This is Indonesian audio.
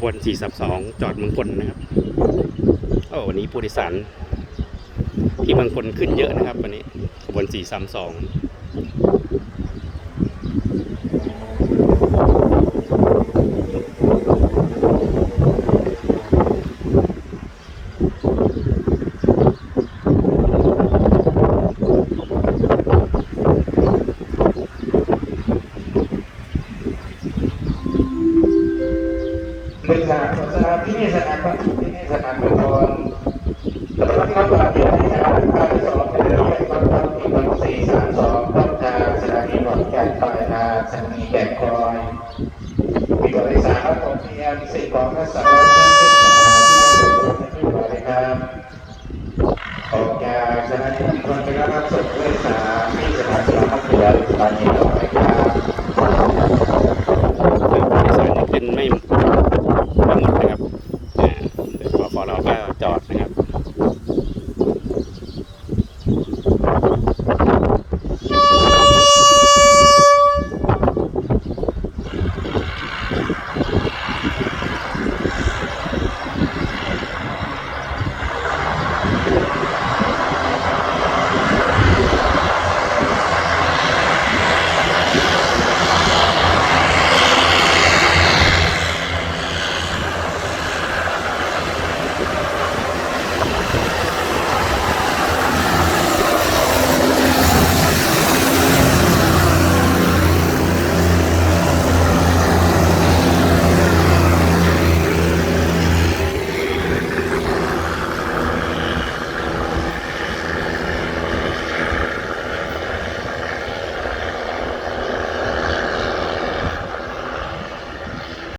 บวน432 จอดเมืองพลนะครับโอ้วันนี้ผู้โดยสารที่เมืองพลขึ้นเยอะนะครับ วันนี้ขบวน 432 Bisa, saat ini saya akan ini saya akan pohon. Seperti kamu tadi saya akan soal kedelai tentang inovasi soal tentang seni inovasi tentang seni dekor. Bila saya kemudian si kongres sama Oke, jangan ini bukan kenapa surprise, tapi jangan jangan tidak ditanya mereka.